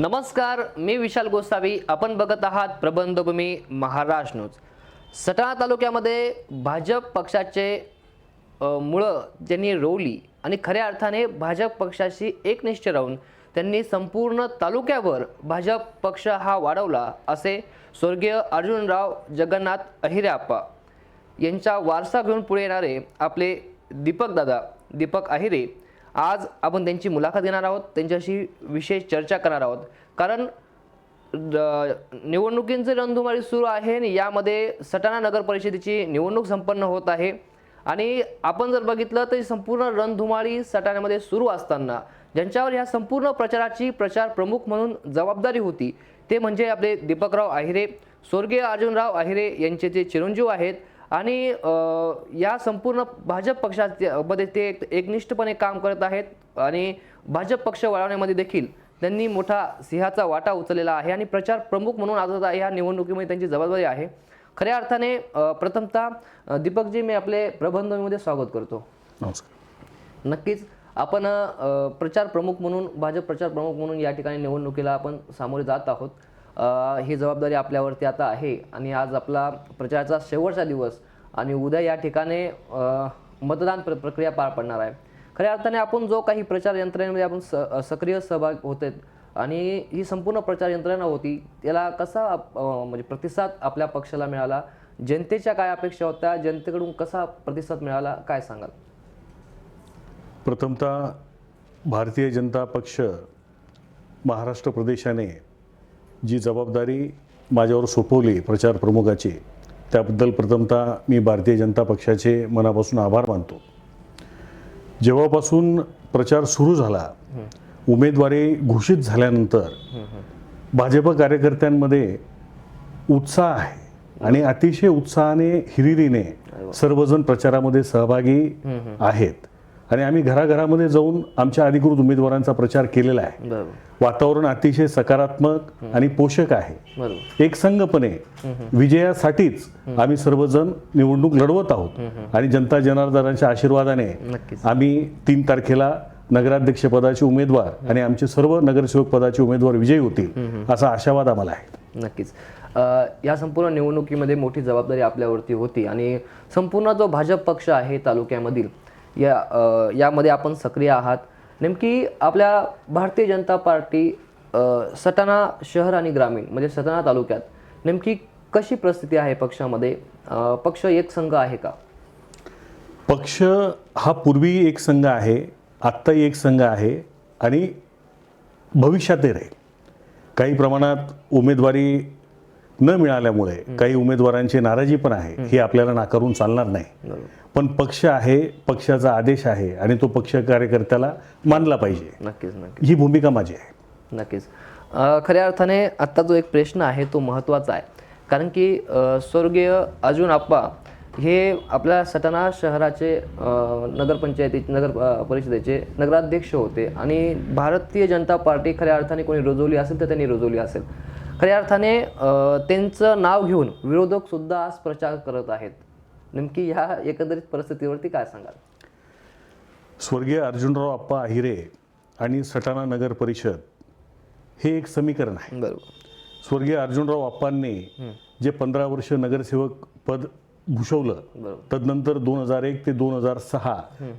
नमस्कार मी विशाल गोसावी. आपण बघत आहात प्रबंधभूमी महाराष्ट्र न्यूज. सटाणा तालुक्यामध्ये भाजप पक्षाचे मुळं ज्यांनी रोवली आणि खऱ्या अर्थाने भाजप पक्षाशी एकनिष्ठ राहून त्यांनी संपूर्ण तालुक्यावर भाजप पक्ष हा वाढवला असे स्वर्गीय अर्जुनराव जगन्नाथ अहिरेप्पा यांचा वारसा घेऊन पुढे येणारे आपले दीपक दादा दीपक अहिरे आज आपण त्यांची मुलाखत घेणार आहोत त्यांच्याशी विशेष चर्चा करणार आहोत. कारण द- निवडणुकींचे रणधुमाळी सुरू आहे आणि यामध्ये सटाणा नगर परिषदेची निवडणूक संपन्न होत आहे. आणि आपण जर बघितलं तर संपूर्ण रणधुमाळी सटाण्यामध्ये सुरू असताना ज्यांच्यावर ह्या संपूर्ण प्रचाराची प्रचार प्रमुख म्हणून जबाबदारी होती ते म्हणजे आपले दीपकराव आहिरे स्वर्गीय अर्जुनराव आहिरे यांचे जे चिरंजीव आहेत आणि या संपूर्ण भाजप पक्षामध्ये ते एक- एकनिष्ठपणे काम करत आहेत आणि भाजप पक्ष वळवण्यामध्ये देखील त्यांनी मोठा सिंहाचा वाटा उचललेला आहे आणि प्रचार प्रमुख म्हणून आता या निवडणुकीमध्ये त्यांची जबाबदारी आहे. खऱ्या अर्थाने प्रथमतः दीपकजी मी आपले प्रबंधमध्ये स्वागत करतो. नमस्कार. नक्कीच आपण प्रचार प्रमुख म्हणून भाजप प्रचार प्रमुख म्हणून या ठिकाणी निवडणुकीला आपण सामोरे जात आहोत. ही जबाबदारी आपल्यावरती आता आहे आणि आज आपला प्रचाराचा शेवटचा दिवस आणि उद्या या ठिकाणी मतदान प्र प्रक्रिया पार पडणार आहे. खऱ्या अर्थाने आपण जो काही प्रचार यंत्रणेमध्ये आपण स सक्रिय सहभाग होते आणि ही संपूर्ण प्रचार यंत्रणा होती त्याला कसा म्हणजे प्रतिसाद आपल्या पक्षाला मिळाला जनतेच्या काय अपेक्षा होत्या जनतेकडून कसा प्रतिसाद मिळाला काय सांगाल? प्रथमतः भारतीय जनता पक्ष महाराष्ट्र प्रदेशाने जी जबाबदारी माझ्यावर सोपवली प्रचार प्रमुखाची त्याबद्दल प्रथमतः मी भारतीय जनता पक्षाचे मनापासून आभार मानतो. जेव्हापासून प्रचार सुरू झाला उमेदवारी घोषित झाल्यानंतर भाजप कार्यकर्त्यांमध्ये उत्साह आहे आणि अतिशय उत्साहाने हिरिरीने सर्वजण प्रचारामध्ये सहभागी आहेत. आणि आम्ही घराघरामध्ये जाऊन आमच्या अधिकृत उमेदवारांचा प्रचार केलेला आहे. वातावरण अतिशय सकारात्मक आणि पोषक आहे. एक संघपणे विजयासाठीच आम्ही सर्वजण निवडणूक लढवत आहोत आणि जनता जनार्दनाच्या आशीर्वादाने आम्ही तीन तारखेला नगराध्यक्ष पदाचे उमेदवार आणि आमचे सर्व नगरसेवक पदाचे उमेदवार विजयी होतील असा आशावाद आम्हाला आहे. नक्कीच. या संपूर्ण निवडणुकीमध्ये मोठी जबाबदारी आपल्यावरती होती आणि संपूर्ण जो भाजप पक्ष आहे तालुक्यामधील या यामध्ये आपण सक्रिय आहात. नेमकी आपल्या भारतीय जनता पार्टी सटाणा शहर आणि ग्रामीण म्हणजे सटाणा तालुक्यात नेमकी कशी परिस्थिती आहे पक्षामध्ये? पक्ष एक संघ आहे का? पक्ष हा पूर्वी एक संघ आहे आत्ताही एक संघ आहे आणि भविष्यातही राहील. काही प्रमाणात उमेदवारी न मिळाल्यामुळे काही उमेदवारांची नाराजी पण आहे. ही आपल्याला नाकारून चालणार नाही. पण पक्ष आहे पक्षाचा आदेश आहे आणि तो पक्ष कार्यकर्त्याला मानला पाहिजे. नक्कीच नक्कीच. ही भूमिका माझी आहे. नक्कीच. खऱ्या अर्थाने आत्ता जो एक प्रश्न आहे तो महत्त्वाचा आहे. कारण की स्वर्गीय अर्जुन आप्पा हे आपल्या सटाणा शहराचे नगरपंचायती नगर परिषदेचे नगराध्यक्ष होते आणि भारतीय जनता पार्टी खऱ्या अर्थाने कोणी रुजवली असेल तर त्यांनी रुजवली असेल. खऱ्या अर्थाने त्यांचं नाव घेऊन विरोधक सुद्धा आज प्रचार करत आहेत. नेमकी ह्या एकंदरीत परिस्थितीवरती काय सांगाल? स्वर्गीय अर्जुनराव आप्पा अहिरे आणि सटाणा नगर परिषद हे एक समीकरण आहे. बरोबर. स्वर्गीय अर्जुनराव आप्पांनी जे पंधरा वर्ष नगरसेवक पद भूषवलं तदनंतर दोन हजार एक ते दोन हजार सहा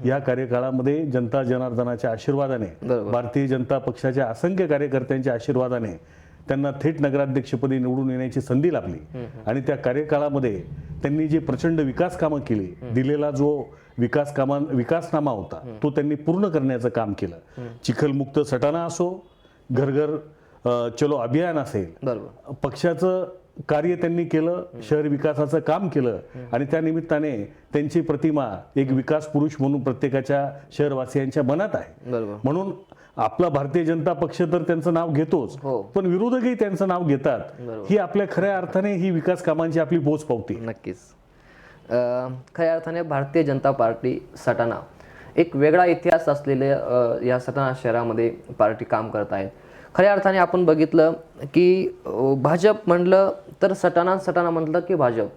या कार्यकाळामध्ये जनता जनार्दनाच्या आशीर्वादाने. भारतीय जनता पक्षाच्या असंख्य कार्यकर्त्यांच्या आशीर्वादाने त्यांना थेट नगराध्यक्षपदी निवडून येण्याची संधी लाभली. आणि त्या कार्यकाळामध्ये त्यांनी जे प्रचंड विकास कामं केली दिलेला जो विकास कामा विकासनामा होता तो त्यांनी पूर्ण करण्याचं काम केलं. चिखलमुक्त सटाणा असो घर घर अ, चलो अभियान असेल पक्षाचं कार्य त्यांनी केलं शहर विकासाचं काम केलं आणि त्या निमित्ताने त्यांची प्रतिमा एक विकास पुरुष म्हणून प्रत्येकाच्या शहरवासियांच्या मनात आहे. म्हणून आपला भारतीय जनता पक्ष तर त्यांचं नाव घेतोच हो. पण विरोधकही त्यांचं नाव घेतात. ही आपल्या खऱ्या अर्थाने ही विकास कामांची आपली पोच पावती नक्कीच. अ, खऱ्या अर्थाने भारतीय जनता पार्टी सटाणा एक वेगळा इतिहास असलेले या सटाणा शहरामध्ये पार्टी काम करत आहेत. खऱ्या अर्थाने आपण बघितलं की भाजप म्हटलं तर सटाणा सटाणा म्हटलं की भाजप.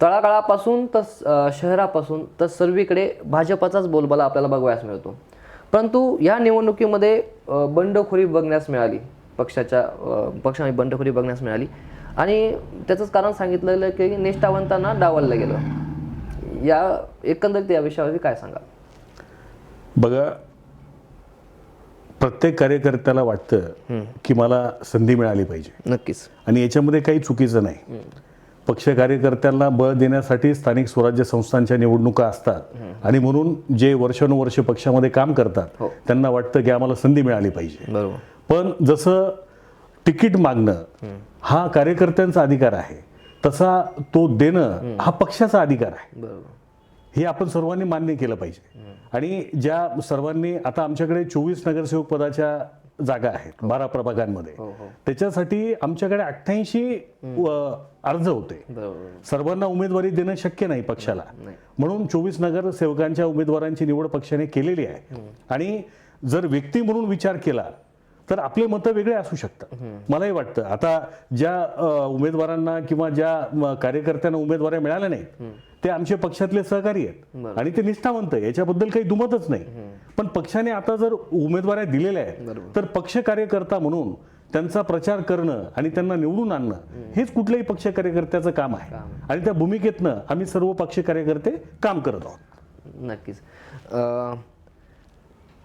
तळागाळापासून तर शहरापासून तर सर्वीकडे भाजपाचाच बोलबाला आपल्याला बघवायस मिळतो. परंतु या निवडणुकीमध्ये बंडखोरी बघण्यास मिळाली. पक्षाच्या पक्षाने बंडखोरी बघण्यास मिळाली. आणि त्याचंच कारण सांगितलेलं की निष्ठावंतांना डावललं गेलं. या एकंदरीत या विषयावरती काय सांगा बघा प्रत्येक कार्यकर्त्याला वाटतं की मला संधी मिळाली पाहिजे. नक्कीच. आणि याच्यामध्ये काही चुकीचं नाही. पक्ष कार्यकर्त्यांना बळ देण्यासाठी स्थानिक स्वराज्य संस्थांच्या निवडणुका असतात. आणि म्हणून जे वर्षानुवर्ष पक्षामध्ये काम करतात हो. त्यांना वाटतं की आम्हाला संधी मिळाली पाहिजे. बरोबर. पण जसं तिकीट मागणं हा कार्यकर्त्यांचा अधिकार आहे. तसा तो देणं हा पक्षाचा अधिकार आहे. बरोबर. हे आपण सर्वांनी मान्य केलं पाहिजे. आणि ज्या सर्वांनी आता आमच्याकडे चोवीस नगरसेवक पदाच्या जागा आहेत बारा प्रभागांमध्ये. हो हो. त्याच्यासाठी आमच्याकडे अठ्ठ्याऐंशी अर्ज होते. सर्वांना उमेदवारी देणं शक्य नाही पक्षाला. म्हणून चोवीस नगर सेवकांच्या उमेदवारांची निवड पक्षाने केलेली आहे. आणि जर व्यक्ती म्हणून विचार केला तर आपले मतं वेगळे असू शकतात. मलाही वाटतं. आता ज्या उमेदवारांना किंवा ज्या कार्यकर्त्यांना उमेदवाऱ्या मिळाल्या नाहीत ते आमचे पक्षातले सहकारी आहेत. आणि ते निष्ठावंत याच्याबद्दल काही दुमतच नाही. पण पक्षाने आता जर उमेदवाऱ्या दिलेल्या आहेत तर पक्ष कार्यकर्ता म्हणून त्यांचा प्रचार करणं आणि त्यांना निवडून आणणं हेच कुठल्याही पक्ष कार्यकर्त्याचं काम आहे. आणि त्या भूमिकेतनं आम्ही सर्व पक्ष कार्यकर्ते काम करत आहोत. नक्कीच.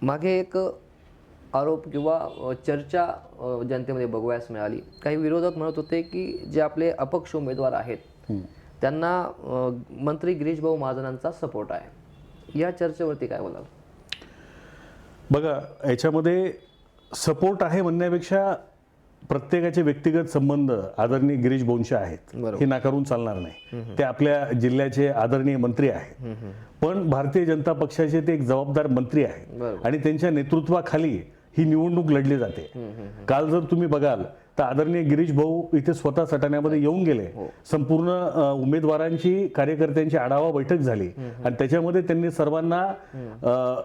मागे एक आरोप किंवा चर्चा जनतेमध्ये बघवायला मिळाली. काही विरोधक म्हणत होते की जे आपले अपक्ष उमेदवार आहेत त्यांना मंत्री गिरीश भाऊ महाजनांचा सपोर्ट आहे. या चर्चेवरती काय बोलाल? बघा याच्यामध्ये सपोर्ट आहे म्हणण्यापेक्षा प्रत्येकाचे व्यक्तिगत संबंध आदरणीय गिरीश बोंशे आहेत. हे नाकारून चालणार नाही. ते आपल्या जिल्ह्याचे आदरणीय मंत्री आहेत. पण भारतीय जनता पक्षाचे ते एक जबाबदार मंत्री आहेत. आणि त्यांच्या नेतृत्वाखाली ही निवडणूक लढली जाते. काल जर तुम्ही बघाल तर आदरणीय गिरीश भाऊ इथे स्वतः सटाण्यामध्ये येऊन गेले. संपूर्ण अ, उमेदवारांची कार्यकर्त्यांची आढावा बैठक झाली. आणि त्याच्यामध्ये त्यांनी सर्वांना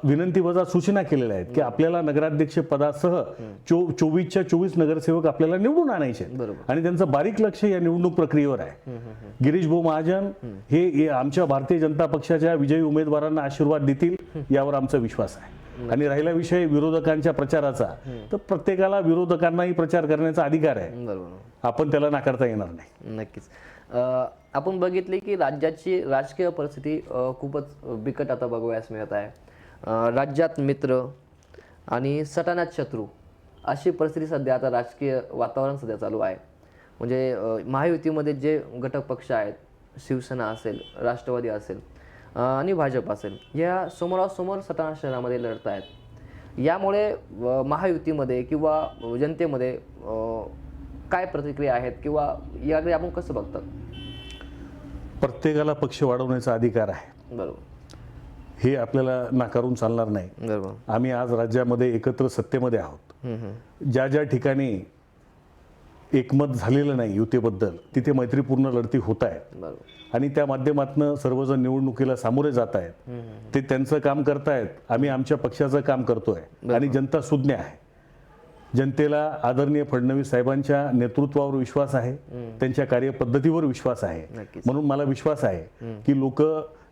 विनंती वजा सूचना केलेल्या आहेत की आपल्याला नगराध्यक्ष पदासह चो चोवीसच्या चोवीस नगरसेवक आपल्याला निवडून आणायचे. आणि त्यांचं बारीक लक्ष या निवडणूक प्रक्रियेवर आहे. गिरीश भाऊ महाजन हे हे आमच्या भारतीय जनता पक्षाच्या विजयी उमेदवारांना आशीर्वाद देतील यावर आमचा विश्वास आहे. आणि राहिला विषय विरोधकांच्या प्रचाराचा. तर प्रत्येकाला विरोधकांनाही प्रचार करण्याचा अधिकार आहे. बरोबर. आपण त्याला नाकारता येणार नाही. नक्कीच. आपण बघितले की राज्याची राजकीय परिस्थिती खूपच बिकट आता बघावयास मिळत आहे. राज्यात मित्र आणि सटाण्यात शत्रू अशी परिस्थिती सध्या आता राजकीय वातावरण सध्या चालू आहे. म्हणजे महायुतीमध्ये जे घटक पक्ष आहेत शिवसेना असेल राष्ट्रवादी असेल आणि भाजप असेल. या समोरासमोर सटाणा शहरामध्ये लढत आहेत. यामुळे महायुतीमध्ये किंवा जनतेमध्ये काय प्रतिक्रिया आहेत किंवा याकडे आपण कसं बघतात? प्रत्येकाला पक्ष वाढवण्याचा अधिकार आहे. बरोबर. हे आपल्याला नाकारून चालणार नाही. बरोबर. आम्ही आज राज्यामध्ये एकत्र सत्तेमध्ये आहोत. ज्या ज्या ठिकाणी एकमत झालेलं नाही युतीबद्दल. तिथे मैत्रीपूर्ण लढती होत आहेत. आणि त्या माध्यमातून सर्वजण निवडणुकीला सामोरे जात आहेत. ते त्यांचं काम करतायत. आम्ही आमच्या पक्षाचं काम करतोय. आणि जनता सुज्ञ आहे. जनतेला आदरणीय फडणवीस साहेबांच्या नेतृत्वावर विश्वास आहे. त्यांच्या कार्यपद्धतीवर विश्वास आहे. म्हणून मला विश्वास आहे की लोक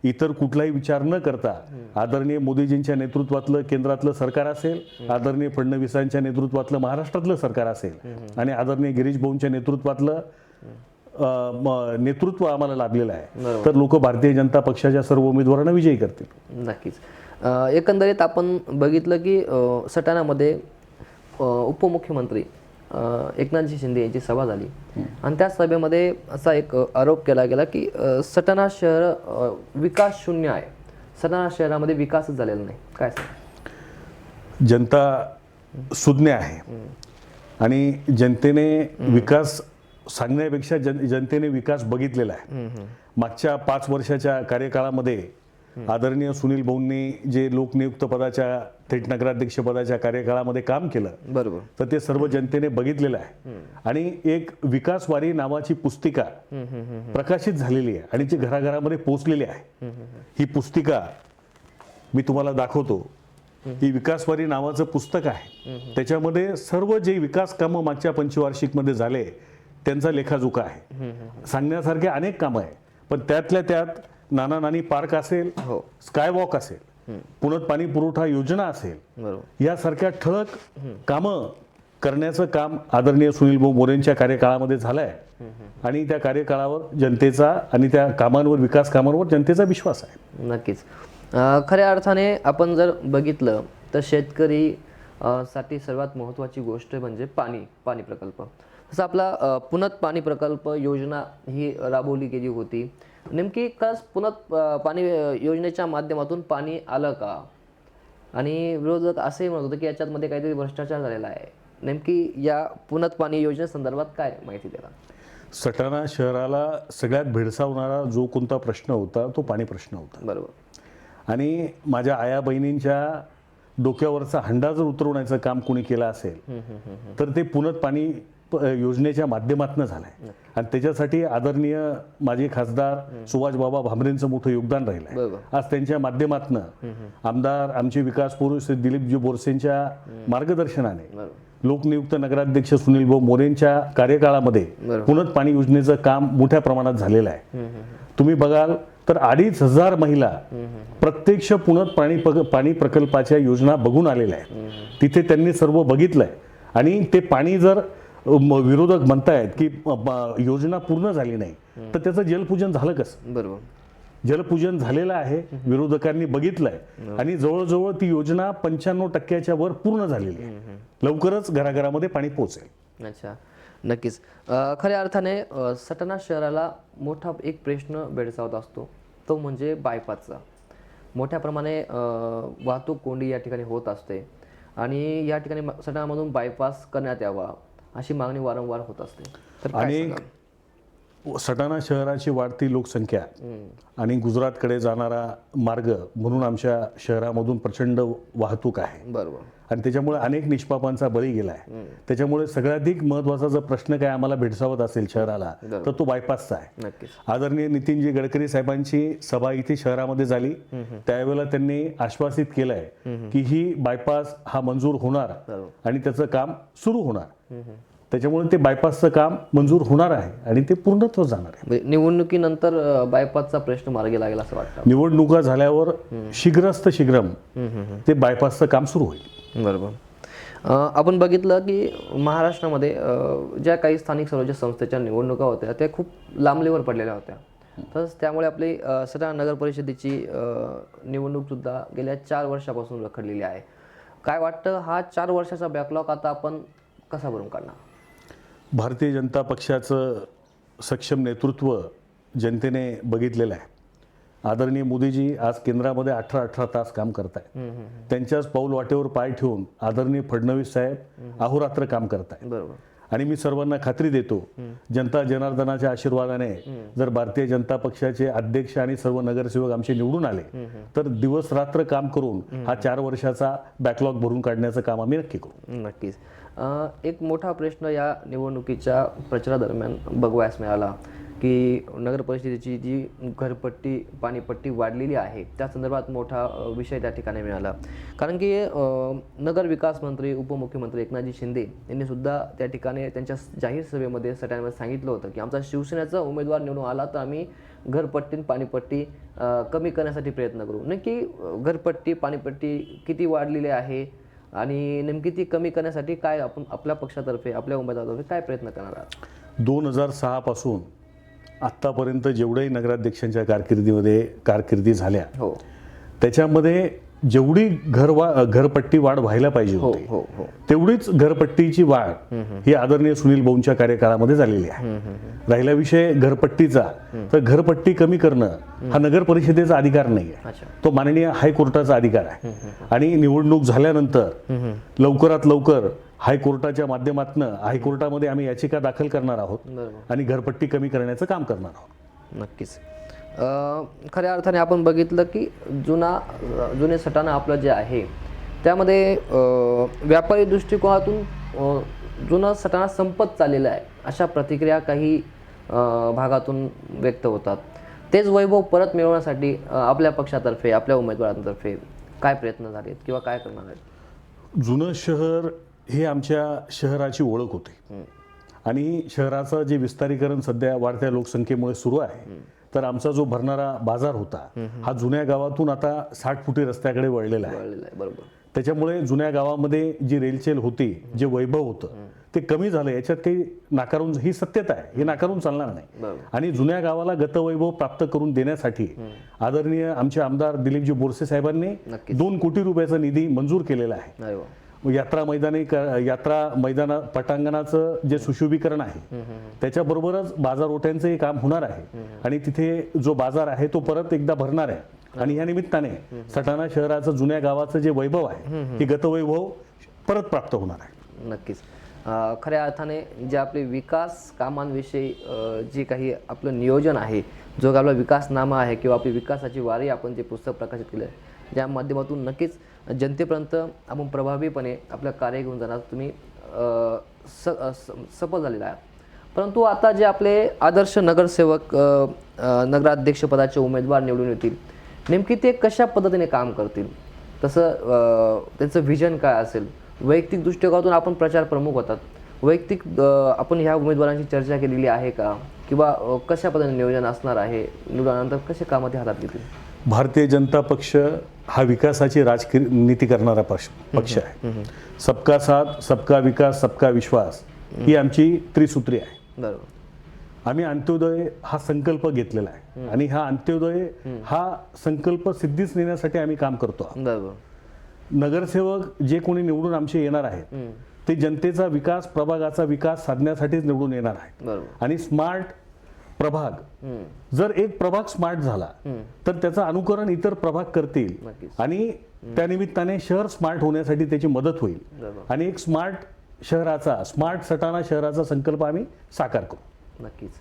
इतर कुठलाही विचार न करता आदरणीय मोदीजींच्या नेतृत्वातलं केंद्रातलं सरकार असेल आदरणीय फडणवीसांच्या नेतृत्वातलं महाराष्ट्रातलं सरकार असेल आणि आदरणीय गिरीश भाऊंच्या नेतृत्वातलं नेतृत्व आम्हाला लाभलेलं आहे. तर लोक भारतीय जनता पक्षाच्या सर्व उमेदवारांना विजयी करतील. नक्कीच. एकंदरीत आपण बघितलं की सटाणामध्ये उपमुख्यमंत्री एकनाथजी शिंदे यांची सभा झाली. आणि त्या सभेमध्ये असा एक आरोप केला गेला की सटाणा शहर विकास शून्य आहे. सटाणा शहरामध्ये विकासच झालेला नाही. काय जनता सुज्ञ आहे. आणि जनतेने विकास सांगण्यापेक्षा जन जनतेने विकास बघितलेला आहे. मागच्या पाच वर्षाच्या कार्यकाळामध्ये आदरणीय सुनील भाऊंनी जे लोकनियुक्त पदाच्या थेट नगराध्यक्ष पदाच्या कार्यकाळामध्ये काम केलं बरोबर. तर ते सर्व जनतेने बघितलेलं आहे. आणि एक विकासवारी नावाची पुस्तिका प्रकाशित झालेली आहे आणि जी घराघरामध्ये पोहोचलेली आहे. ही पुस्तिका मी तुम्हाला दाखवतो. ही विकासवारी नावाचं पुस्तक आहे. त्याच्यामध्ये सर्व जे विकास कामं मागच्या पंचवार्षिकमध्ये झाले त्यांचा लेखाजोखा आहे. सांगण्यासारखे अनेक कामं आहे. पण त्यातल्या त्यात नाना नानी पार्क असेल हो. स्काय वॉक असेल पुण्यात पाणी पुरवठा योजना असेल बरोबर. यासारख्या ठळक कामं करण्याचं काम आदरणीय सुनील भाऊ मोरेंच्या कार्यकाळामध्ये झालं आहे आणि त्या कार्यकाळावर जनतेचा आणि त्या कामांवर विकास कामांवर जनतेचा विश्वास आहे. नक्कीच. खऱ्या अर्थाने आपण जर बघितलं तर शेतकरी साठी सर्वात महत्त्वाची गोष्ट म्हणजे पाणी पाणी प्रकल्प. जसं आपला पुनत पाणी प्रकल्प योजना ही राबवली गेली होती. नेमकी पुनत अं, पाणी योजनेच्या माध्यमातून पाणी आलं का? आणि विरोधक असंही म्हणत होते की याच्यामध्ये काहीतरी भ्रष्टाचार झालेला आहे. नेमकी या पुनत पाणी योजनेसंदर्भात काय माहिती द्याला सटाणा शहराला सगळ्यात भेडसावणारा जो कोणता प्रश्न होता तो पाणी प्रश्न होता. बरोबर. आणि माझ्या आया बहिणींच्या डोक्यावरचा हंडा जर उतरवण्याचं काम कोणी केलं असेल तर ते पुनत पाणी योजनेच्या माध्यमातून झालंय. आणि त्याच्यासाठी आदरणीय माजी खासदार सुभाष बाबा भामरेंचं मोठं योगदान राहिलं बरोबर. आज त्यांच्या माध्यमातून आमदार आमचे विकास पुरुष श्री दिलीपजी बोरसेंच्या मार्गदर्शनाने लोकनियुक्त नगराध्यक्ष सुनील भाऊ मोरेंच्या कार्यकाळामध्ये. पुनत पाणी योजनेचं काम मोठ्या प्रमाणात झालेलं आहे. तुम्ही बघाल तर अडीच हजार महिला प्रत्यक्ष पुनत पाणी पाणी प्रकल्पाच्या योजना बघून आलेल्या आहेत. तिथे त्यांनी सर्व बघितलंय. आणि ते पाणी जर विरोधक म्हणतायत की योजना पूर्ण झाली नाही. तर त्याचं जलपूजन झालं कसं? बरोबर. जलपूजन झालेलं आहे विरोधकांनी बघितलंय आणि जवळजवळ ती योजना पंच्याण्णव टक्क्याच्या वर पूर्ण झालेली आहे. लवकरच घराघरामध्ये पाणी पोहोचेल. अच्छा. नक्कीच. खऱ्या अर्थाने सटाणा शहराला मोठा एक प्रश्न भेडसावत असतो. तो म्हणजे बायपासचा मोठ्या प्रमाणे वाहतूक कोंडी या ठिकाणी होत असते. आणि या ठिकाणी सटाणामधून बायपास करण्यात यावा. अशी मागणी वारंवार होत असते. तर काय आणि सांगाल? सटाणा शहराची वाढती लोकसंख्या आणि गुजरातकडे जाणारा मार्ग म्हणून आमच्या शहरामधून प्रचंड वाहतूक आहे. बरोबर. आणि त्याच्यामुळे अनेक निष्पापांचा बळी गेला आहे त्याच्यामुळे सगळ्याधिक महत्त्वाचा जर प्रश्न काय आम्हाला भेडसावत असेल शहराला तर तो बायपासचा आहे. नक्कीच. आदरणीय नितीनजी गडकरी साहेबांची सभा इथे शहरामध्ये झाली. त्यावेळेला त्यांनी आश्वासित केलंय की ही बायपास हा मंजूर होणार बरोबर. आणि त्याचं काम सुरू होणार. त्याच्यामुळे ते बायपासचं काम मंजूर होणार आहे आणि ते पूर्णत्व जाणार आहे. म्हणजे निवडणुकीनंतर बायपासचा प्रश्न मार्गी लागेल असं वाटतं. निवडणुका झाल्यावर शीघ्रस्त शीघ्रम ते बायपासचं काम सुरू होईल. बरोबर. आपण बघितलं की महाराष्ट्रामध्ये ज्या काही स्थानिक स्वराज्य संस्थेच्या निवडणुका होत्या त्या खूप लांबलीवर पडलेल्या होत्या. तसंच त्यामुळे आपली अ, सटाणा नगर परिषदेची निवडणूकसुद्धा गेल्या चार वर्षापासून रखडलेली आहे. काय वाटतं हा चार वर्षाचा बॅकलॉग आता आपण कसा भरून काढणार? भारतीय जनता पक्षाचं सक्षम नेतृत्व जनतेने बघितलेलं आहे. आदरणीय मोदीजी आज केंद्रामध्ये अठरा अठरा तास काम करत आहेत त्यांच्याच पाऊल वाटेवर पाय ठेवून आदरणीय फडणवीस साहेब अहोरात्र काम करत आहेत बरोबर. आणि मी सर्वांना खात्री देतो जनता जनार्दनाच्या आशीर्वादाने जर भारतीय जनता पक्षाचे अध्यक्ष आणि सर्व नगरसेवक आमचे निवडून आले तर दिवस रात्र काम करून हा चार वर्षाचा बॅकलॉग भरून काढण्याचं काम आम्ही नक्की करू. नक्कीच. एक मोठा प्रश्न या निवडणुकीच्या प्रचारादरम्यान बघवायस मिळाला की नगर परिषदेची जी घरपट्टी पाणीपट्टी वाढलेली आहे त्या संदर्भात मोठा विषय त्या ठिकाणी मिळाला. कारण की नगर विकास मंत्री उपमुख्यमंत्री एकनाथजी शिंदे यांनी सुद्धा त्या ठिकाणी त्यांच्या जाहीर सभेमध्ये सटाण्यामध्ये सांगितलं होतं की आमचा शिवसेनेचा उमेदवार निवडून आला तर आम्ही घरपट्टी पाणीपट्टी कमी करण्यासाठी प्रयत्न करू. नक्की घरपट्टी पाणीपट्टी किती वाढलेली आहे? आणि नेमकी ती कमी करण्यासाठी काय आपण आपल्या पक्षातर्फे आपल्या उमेदवारातर्फे काय प्रयत्न करणार आहात? दोन हजार सहा पासून आत्तापर्यंत जेवढ्याही नगराध्यक्षांच्या कारकिर्दीमध्ये कारकिर्दी झाल्या हो. त्याच्यामध्ये जेवढी घर वा घरपट्टी वाढ व्हायला पाहिजे हो होती हो हो. तेवढीच घरपट्टीची वाढ ही आदरणीय सुनील भाऊंच्या कार्यकाळामध्ये झालेली आहे. राहिला विषय घरपट्टीचा तर घरपट्टी कमी करणं हा नगर परिषदेचा अधिकार नाही आहे तो माननीय हायकोर्टाचा अधिकार आहे. आणि निवडणूक झाल्यानंतर लवकरात लवकर हायकोर्टाच्या माध्यमातून हायकोर्टामध्ये आम्ही याचिका दाखल करणार आहोत बरोबर. आणि घरपट्टी कमी करण्याचं काम करणार आहोत. नक्कीच. खऱ्या अर्थाने आपण बघितलं की जुना जुने सटाणा आपलं जे आहे त्यामध्ये व्यापारी दृष्टिकोनातून जुनं सटाणा संपत चाललेलं आहे अशा प्रतिक्रिया काही भागातून व्यक्त होतात. तेच वैभव परत मिळवण्यासाठी आपल्या पक्षातर्फे आपल्या उमेदवारांतर्फे काय प्रयत्न झालेत किंवा काय करणार आहेत? जुनं शहर हे आमच्या शहराची ओळख होती. आणि शहराचं जे विस्तारीकरण सध्या वाढत्या लोकसंख्येमुळे सुरू आहे तर आमचा जो भरणारा बाजार होता हा जुन्या गावातून आता साठ फुटी रस्त्याकडे वळलेला आहे. बरोबर. त्याच्यामुळे जुन्या गावामध्ये जी रेलचेल होती जे वैभव होतं ते कमी झालं. याच्यात काही नाकारून ही सत्यता आहे. हे नाकारून चालणार नाही. आणि जुन्या गावाला गतवैभव प्राप्त करून देण्यासाठी आदरणीय आमचे आमदार दिलीपजी बोरसे साहेबांनी. दोन कोटी रुपयाचा निधी मंजूर केलेला आहे. यात्रा मैदानी यात्रा मैदाना पटांगणाचं जे सुशोभीकरण आहे त्याच्याबरोबरच बाजारोट्यांचंही काम होणार आहे. आणि तिथे जो बाजार आहे तो परत एकदा भरणार आहे. आणि या निमित्ताने सटाणा शहराचं जुन्या गावाचं जे वैभव आहे हे गतवैभव परत प्राप्त होणार आहे. नक्कीच. खऱ्या अर्थाने जे आपले विकास कामांविषयी जे काही आपलं नियोजन आहे जो आपला विकासनामा आहे किंवा आपली विकासाची वारी आपण जे पुस्तक प्रकाशित केलं आहे ज्या माध्यमातून नक्कीच जनतेपर्यंत आपण प्रभावीपणे आपलं कार्य घेऊन जाणार. तुम्ही स स- सफल झालेला आहे परंतु आता जे आपले आदर्श नगरसेवक नगराध्यक्षपदाचे उमेदवार निवडून येतील नेमकी ते कशा पद्धतीने काम करतील? तसं त्यांचं व्हिजन काय असेल? वैयक्तिक दृष्टिकोनातून आपण प्रचार प्रमुख होतात. वैयक्तिक आपण ह्या उमेदवारांची चर्चा केलेली आहे का? किंवा कशा पद्धतीने नियोजन असणार आहे? निवडल्यानंतर कसे कामं ते हातात घेतील? भारतीय जनता पक्ष हा विकासाची राजकीय नीती करणारा पक्ष पक्ष आहे. सबका साथ सबका विकास सबका विश्वास ही आमची त्रिसूत्री आहे. आम्ही अंत्योदय हा संकल्प घेतलेला आहे. आणि हा अंत्योदय हा संकल्प सिद्धीच नेण्यासाठी आम्ही काम करतो नगरसेवक जे कोणी निवडून आमचे येणार आहेत ते जनतेचा विकास प्रभागाचा विकास साधण्यासाठीच निवडून येणार बरोबर. आणि स्मार्ट प्रभाग. जर एक प्रभाग स्मार्ट झाला तर त्याचं अनुकरण इतर प्रभाग करतील. नक्कीच. आणि त्यानिमित्ताने शहर स्मार्ट होण्यासाठी त्याची मदत होईल. आणि एक स्मार्ट शहराचा स्मार्ट सटाणा शहराचा संकल्प आम्ही साकार करू. नक्कीच.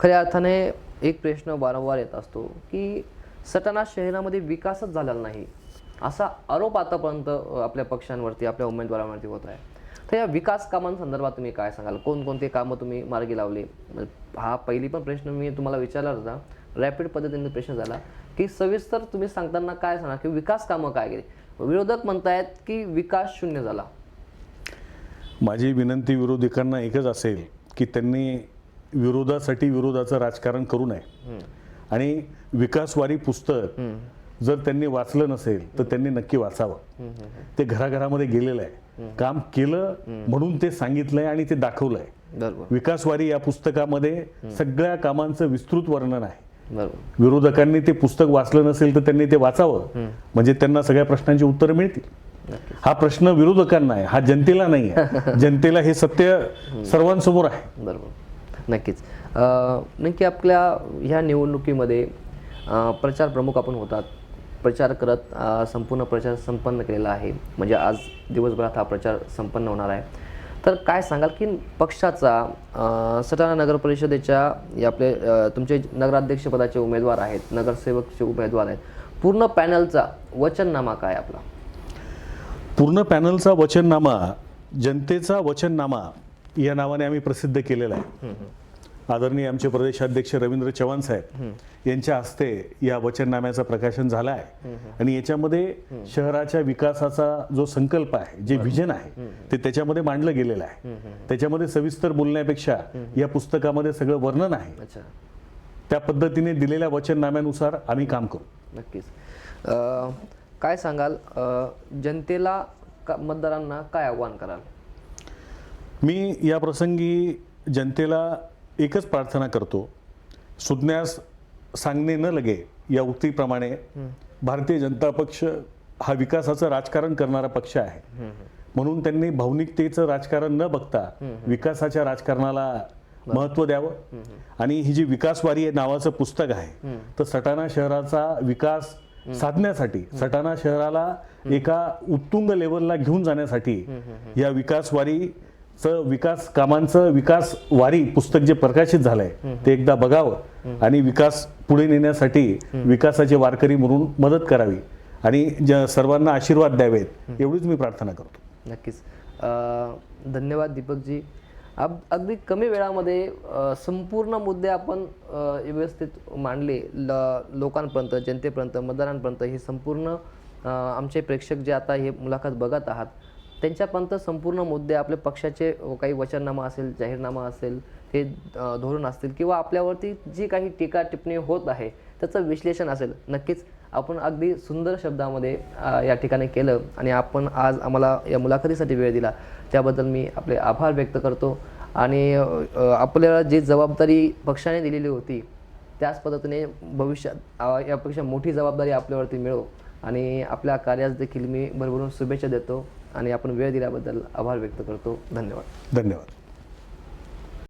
खऱ्या अर्थाने एक प्रश्न वारंवार येत असतो की सटाणा शहरामध्ये विकासच झालेला नाही असा आरोप आतापर्यंत आपल्या पक्षांवरती आपल्या उमेदवारांवरती होत आहे. तर या विकास कामांसंदर्भात तुम्ही काय सांगाल? कोणकोणते कामं तुम्ही मार्गी लावले? म्हणजे हा पहिली पण प्रश्न मी तुम्हाला विचारला होता. रॅपिड पद्धतीने प्रश्न झाला की सविस्तर तुम्ही सांगताना काय सांगा की विकास कामं काय केली? विरोधक म्हणतायत की विकास शून्य झाला. माझी विनंती विरोधकांना एकच असेल की त्यांनी विरोधासाठी विरोधाचं राजकारण करू नये. आणि विकासवारी पुस्तक जर त्यांनी वाचलं नसेल तर त्यांनी नक्की वाचावं. ते घराघरामध्ये गेलेलं आहे. काम केलं म्हणून ते सांगितलंय आणि ते दाखवलंय. विकासवारी या पुस्तकामध्ये सगळ्या कामांचं विस्तृत वर्णन आहे. विरोधकांनी ते पुस्तक वाचलं नसेल तर त्यांनी ते वाचावं. म्हणजे त्यांना सगळ्या प्रश्नांची उत्तरं मिळतील. हा प्रश्न विरोधकांना आहे हा जनतेला नाही आहे जनतेला हे सत्य सर्वांसमोर आहे. बरोबर. नक्कीच. अं, नक्की आपल्या ह्या निवडणुकीमध्ये प्रचार प्रमुख आपण होतात. प्रचार करत संपूर्ण प्रचार संपन्न केलेला आहे. म्हणजे आज दिवसभरात हा प्रचार संपन्न होणार आहे. तर काय सांगाल की पक्षाचा सटाणा नगर परिषदेच्या या आपले तुमचे नगराध्यक्षपदाचे उमेदवार आहेत नगरसेवकचे उमेदवार आहेत. पूर्ण पॅनलचा वचननामा काय आपला? पूर्ण पॅनलचा वचननामा जनतेचा वचननामा या नावाने आम्ही प्रसिद्ध केलेला आहे. आदरणीय आमचे प्रदेशाध्यक्ष रवींद्र चव्हाण साहेब यांच्या हस्ते या वचननाम्याचं प्रकाशन झालं आहे आणि याच्यामध्ये शहराच्या विकासाचा जो संकल्प आहे जे विजन आहे ते त्याच्यामध्ये मांडलं गेलेलं आहे. त्याच्यामध्ये सविस्तर बोलण्यापेक्षा या पुस्तकामध्ये सगळं वर्णन आहे. त्या पद्धतीने दिलेल्या वचननाम्यानुसार आम्ही काम करू. नक्कीच. काय सांगाल? जनतेला मतदारांना काय आव्हान कराल? मी या प्रसंगी जनतेला एकच प्रार्थना करतो. सुज्ञास सांगणे न लगे या उक्तीप्रमाणे भारतीय जनता पक्ष हा विकासाचं राजकारण करणारा पक्ष आहे. म्हणून त्यांनी भावनिकतेचं राजकारण न बघता विकासाच्या राजकारणाला महत्त्व द्यावं. आणि ही जी विकासवारी नावाचं पुस्तक आहे तर सटाणा शहराचा विकास साधण्यासाठी सटाणा शहराला एका उत्तुंग लेवलला घेऊन जाण्यासाठी या विकासवारी विकास कामांचं विकास वारी पुस्तक जे प्रकाशित झालंय ते एकदा बघावं आणि विकास पुढे नेण्यासाठी विकासाचे वारकरी म्हणून मदत करावी आणि सर्वांना आशीर्वाद द्यावेत एवढीच मी प्रार्थना करतो. नक्कीच. अं, धन्यवाद दीपकजी. अब अगदी कमी वेळामध्ये संपूर्ण मुद्दे आपण व्यवस्थित मांडले. ल लोकांपर्यंत जनतेपर्यंत मतदारांपर्यंत हे संपूर्ण आमचे प्रेक्षक जे आता हे मुलाखत बघत आहात त्यांच्यापर्यंत संपूर्ण मुद्दे आपल्या पक्षाचे हो, काही वचननामा असेल जाहीरनामा असेल हे धोरण असतील किंवा आपल्यावरती जी काही टीका टिप्पणी होत आहे त्याचं विश्लेषण असेल. नक्कीच आपण अगदी सुंदर शब्दामध्ये या ठिकाणी केलं आणि आपण आज आम्हाला या मुलाखतीसाठी वेळ दिला. त्याबद्दल मी आपले आभार व्यक्त करतो आणि आपल्याला जी जबाबदारी पक्षाने दिलेली होती त्याच पद्धतीने भविष्यात यापेक्षा मोठी जबाबदारी आपल्यावरती मिळो. आणि आपल्या कार्यास देखील मी भरभरून शुभेच्छा देतो. आणि आपण वेळ दिल्याबद्दल आभार व्यक्त करतो. धन्यवाद. धन्यवाद.